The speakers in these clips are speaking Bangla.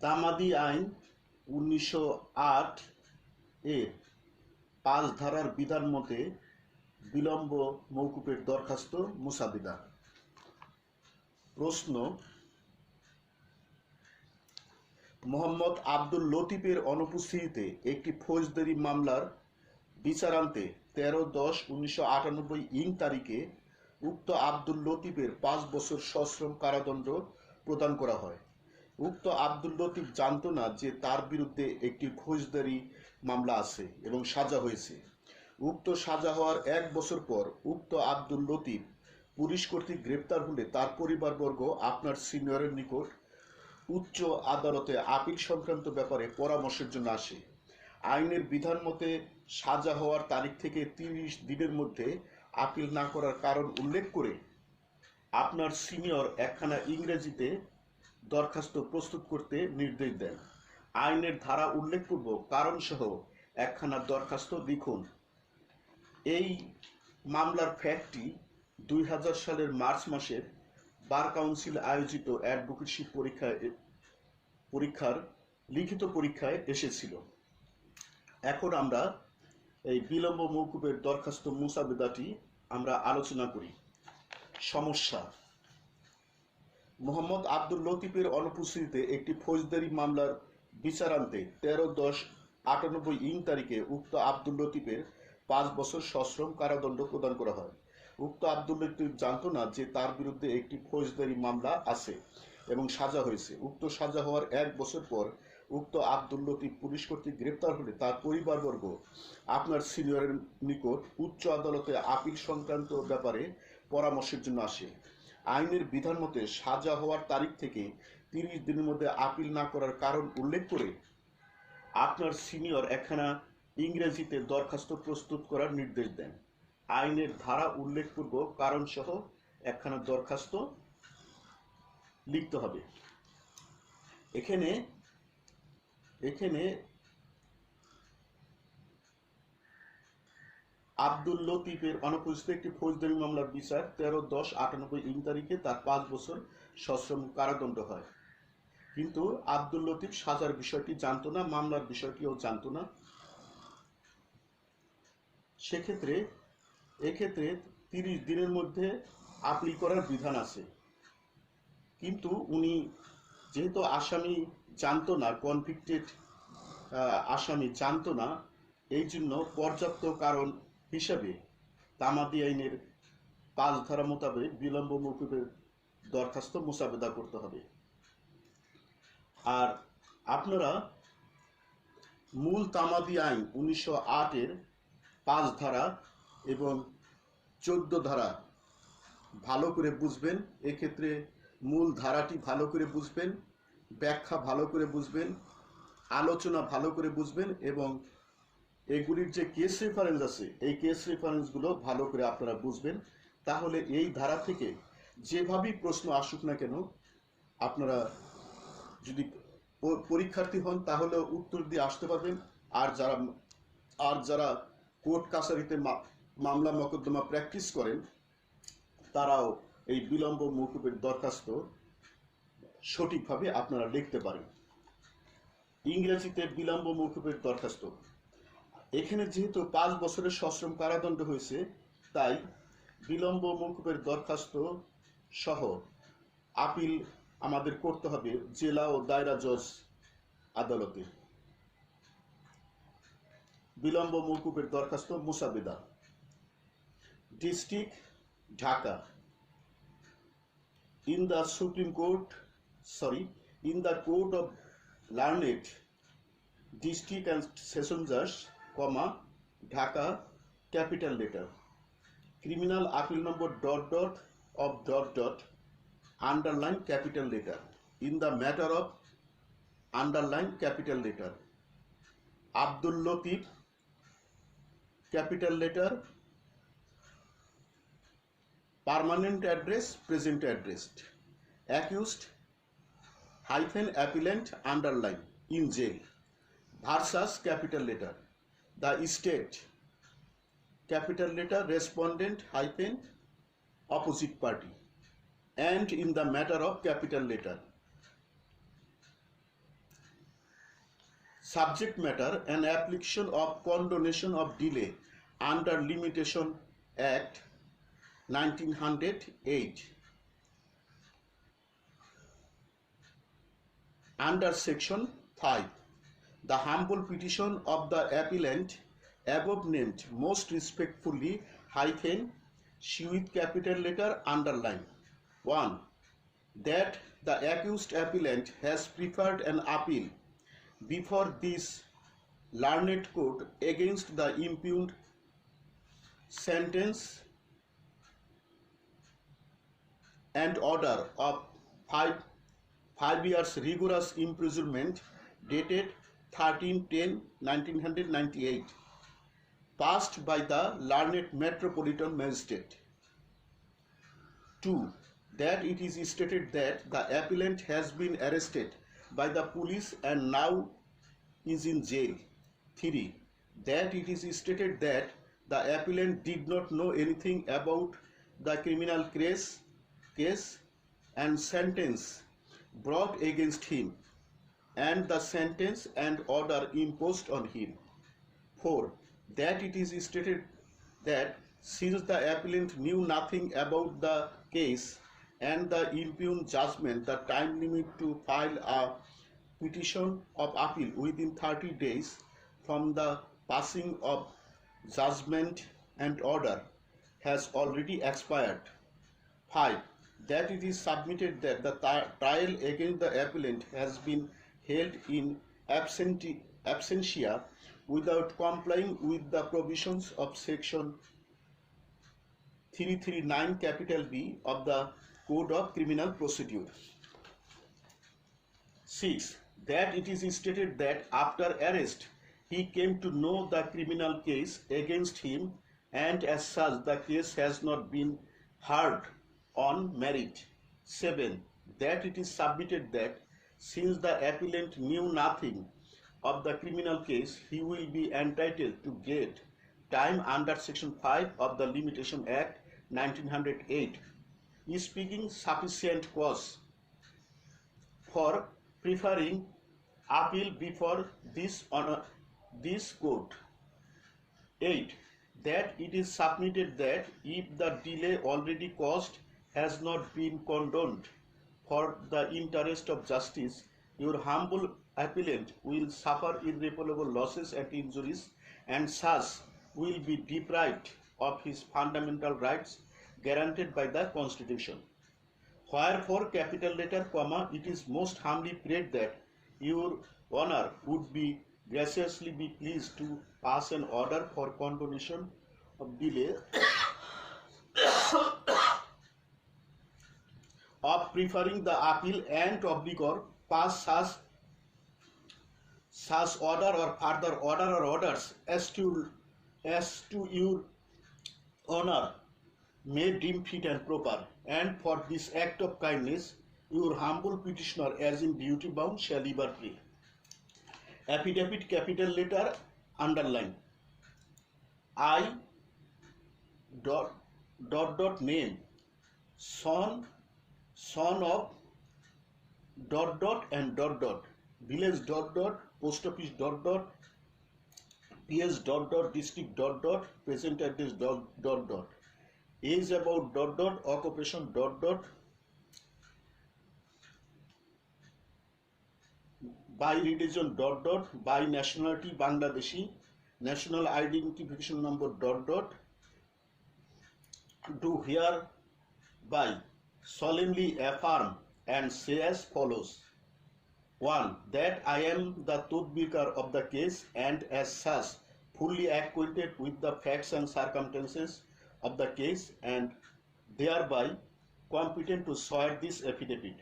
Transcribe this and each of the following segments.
তামাদি আইন উনিশশো আট এর পাঁচ ধারার বিধান মতে বিলম্ব মৌকুফের দরখাস্ত মুসাবিদা। প্রশ্ন, মোহাম্মদ আব্দুল লতিফের অনুপস্থিতিতে একটি ফৌজদারি মামলার বিচারান্তে তেরো দশ উনিশশো আটানব্বই ইং তারিখে উক্ত আব্দুল লতিফের পাঁচ বছর সশ্রম কারাদণ্ড প্রদান করা হয়। উক্ত আব্দুল লতিফ জানত না যে তার বিরুদ্ধে একটি ফৌজদারি মামলা আছে এবং সাজা হয়েছে। উক্ত সাজা হওয়ার এক বছর পর উক্ত আব্দুল লতিফ পুলিশ কর্তৃক গ্রেপ্তার হলে তার পরিবারবর্গ আপনার সিনিয়রের নিকট উচ্চ আদালতে আপিল সংক্রান্ত ব্যাপারে পরামর্শের জন্য আসে। আইনের বিধান মতে সাজা হওয়ার তারিখ থেকে তিরিশ দিনের মধ্যে আপিল না করার কারণ উল্লেখ করে আপনার সিনিয়র একখানা ইংরেজিতে দরখাস্ত প্রস্তুত করতে নির্দেশ দেন। আইনের ধারা উল্লেখপূর্বক কারণসহ একখানা দরখাস্ত লিখুন। এই মামলার ফ্যাক্টটি দুই হাজার সালের মার্চ মাসের বার কাউন্সিল আয়োজিত অ্যাডভোকেসি পরীক্ষায় পরীক্ষার লিখিত পরীক্ষায় এসেছিল। এখন আমরা এই বিলম্ব মৌকুবের দরখাস্ত মুসাবেদাটি আমরা আলোচনা করি। সমস্যা মোহাম্মদ আব্দুল লতিফের অনুপস্থিতিতে একটি ফৌজদারি মামলার বিচারান্তে তেরো দশ আটানব্বই ইং তারিখে উক্ত আব্দুল লতিফের পাঁচ বছর সশ্রম কারাদণ্ড প্রদান করা হয়। উক্ত আব্দুল লতিফ জানতো না যে তার বিরুদ্ধে একটি ফৌজদারি মামলা আছে এবং সাজা হয়েছে। উক্ত সাজা হওয়ার এক বছর পর উক্ত আব্দুল লতিফ পুলিশ কর্তৃক গ্রেপ্তার হলে তার পরিবারবর্গ, আপনার সিনিয়রের নিকট উচ্চ আদালতে আপিল সংক্রান্ত ব্যাপারে পরামর্শের জন্য আসে। আইনের বিধান মতে সাজা হওয়ার তারিখ থেকে তিরিশ দিনের মধ্যে আপিল না করার কারণ উল্লেখ করে আপনার সিনিয়র একখানা ইংরেজিতে দরখাস্ত প্রস্তুত করার নির্দেশ দেন। আইনের ধারা উল্লেখপূর্বক কারণসহ একখানা দরখাস্ত লিখতে হবে। এখানে এখানে আব্দুল লতিফের অনুপস্থিত একটি ফৌজদারি মামলার বিচার তেরো দশ আটানব্বই ইং তারিখে তার পাঁচ বছর সশ্রম কারাদণ্ড হয়। কিন্তু আব্দুল লতিফ সাজার বিষয়টি জানতো না, মামলার বিষয়টিও জানতো না। সেক্ষেত্রে, এক্ষেত্রে তিরিশ দিনের মধ্যে আপিল করার বিধান আছে। কিন্তু উনি যেহেতু আসামি জানতো না কনভিক্টেড আসামি জানতো না, এই জন্য পর্যাপ্ত কারণ হিসাবে তামাদি আইনের পাঁচ ধারা মোতাবেক বিলম্ব মৌকুবের দরখাস্ত মোসাবেদা করতে হবে। আর আপনারা মূল তামাদি আইন উনিশশো আটের পাঁচ ধারা এবং চোদ্দ ধারা ভালো করে বুঝবেন। এক্ষেত্রে মূল ধারাটি ভালো করে বুঝবেন, ব্যাখ্যা ভালো করে বুঝবেন, আলোচনা ভালো করে বুঝবেন এবং এগুলির যে কেস রেফারেন্স আছে, এই কেস রেফারেন্সগুলো ভালো করে আপনারা বুঝবেন। তাহলে এই ধারা থেকে যেভাবেই প্রশ্ন আসুক না কেন, আপনারা যদি পরীক্ষার্থী হন তাহলে উত্তর দিয়ে আসতে পারবেন। আর যারা আর যারা কোর্ট কাছারিতে মামলা মকদ্দমা প্র্যাকটিস করেন, তারাও এই বিলম্ব মৌকুবের দরখাস্ত সঠিকভাবে আপনারা লিখতে পারেন। ইংরেজিতে বিলম্ব মৌকুবের দরখাস্ত। এখানে যেহেতু পাঁচ বছরের সশ্রম কারাদণ্ড হয়েছে তাই বিলম্ব মৌকুবের দরখাস্ত সহ আপিল আমাদের করতে হবে জেলা ও দায়রা জজ আদালতে। বিলম্ব মৌকুবের দরখাস্ত মুসাবিদা। District Dhaka. In the supreme court sorry in the court of Learned district and session Judge, comma, Dhaka, capital letter. Criminal appeal number dot dot of dot dot underline capital letter. In the matter of underline capital letter. Abdul Latif, capital letter, permanent address present address accused hyphen appellant underline in jail versus capital letter the state capital letter respondent hyphen opposite party and in the matter of capital letter Subject matter an application of condonation of delay under Limitation Act 1908. Under Section 5, the humble petition of the appellant above named most respectfully hyphen she with capital letter underline. 1. That the accused appellant has preferred an appeal before this learned court against the impugned sentence and order of five, five years rigorous imprisonment dated 13-10-1998 passed by the learned metropolitan magistrate. 2. That it is stated that the appellant has been arrested by the police and now is in jail. 3. That it is stated that the appellant did not know anything about the criminal case, case and sentence brought against him and the sentence and order imposed on him. 4. That it is stated that since the appellant knew nothing about the case and the impugned judgment, the time limit to file a petition of appeal within 30 days from the passing of judgment and order has already expired. 5. That it is submitted that the trial against the appellant has been held in absenti- absentia without complying with the provisions of section 339 capital B of the Code of Criminal Procedure. 6. That it is stated that after arrest he came to know the criminal case against him and as such the case has not been heard on merit. 7. That it is submitted that since the appellant knew nothing of the criminal case, he will be entitled to get time under Section 5 of the Limitation Act 1908, is speaking sufficient cause for preferring appeal before this honor, this court. 8. That it is submitted that if the delay already caused has not been condoned for the interest of justice, your humble appellant will suffer irreparable losses and injuries and such will be deprived of his fundamental rights guaranteed by the Constitution. Wherefore, capital letter, comma, it is most humbly prayed that your honor would be graciously be pleased to pass an order for condonation of delay of preferring the appeal and obligor pass such such order or further order or orders as to as to your honor may deem fit and proper and for this act of kindness your humble petitioner as in duty bound shall ever pray affidavit capital letter underline i dot dot dot name son son of dot dot and dot dot village dot dot post office dot dot ps dot dot district dot dot present address dot dot dot age about dot dot occupation dot dot by religion dot dot by nationality bangladeshi national identification number dot dot do hereby solemnly affirm and say as follows 1. That I am the Tudbikar of the case and as such fully acquainted with the facts and circumstances of the case and thereby competent to swear this affidavit.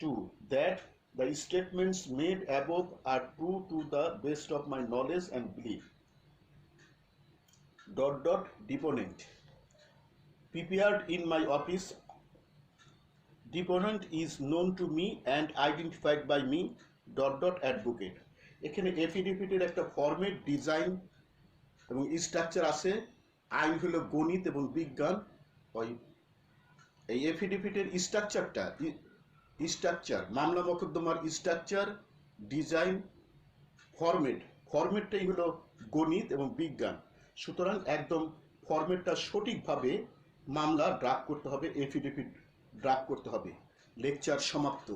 2. That the statements made above are true to the best of my knowledge and belief. Dot dot deponent. Prepared in my office deponent is known to me and identified by me dot dot advocate এখানে এফিডেভিটের একটা ফর্মেট ডিজাইন এবং স্ট্রাকচার আছে। আইন হলো গণিত এবং বিজ্ঞান। ওই এই এফিডেভিটের স্ট্রাকচারটা স্ট্রাকচার মামলা মকদ্দমার স্ট্রাকচার ডিজাইন ফরমেট ফরমেটটাই হলো গণিত এবং বিজ্ঞান। সুতরাং একদম ফরমেটটা সঠিকভাবে মামলা ড্রাফট করতে হবে এফিডেভিট ড্রাফট করতে হবে। লেকচার সমাপ্ত।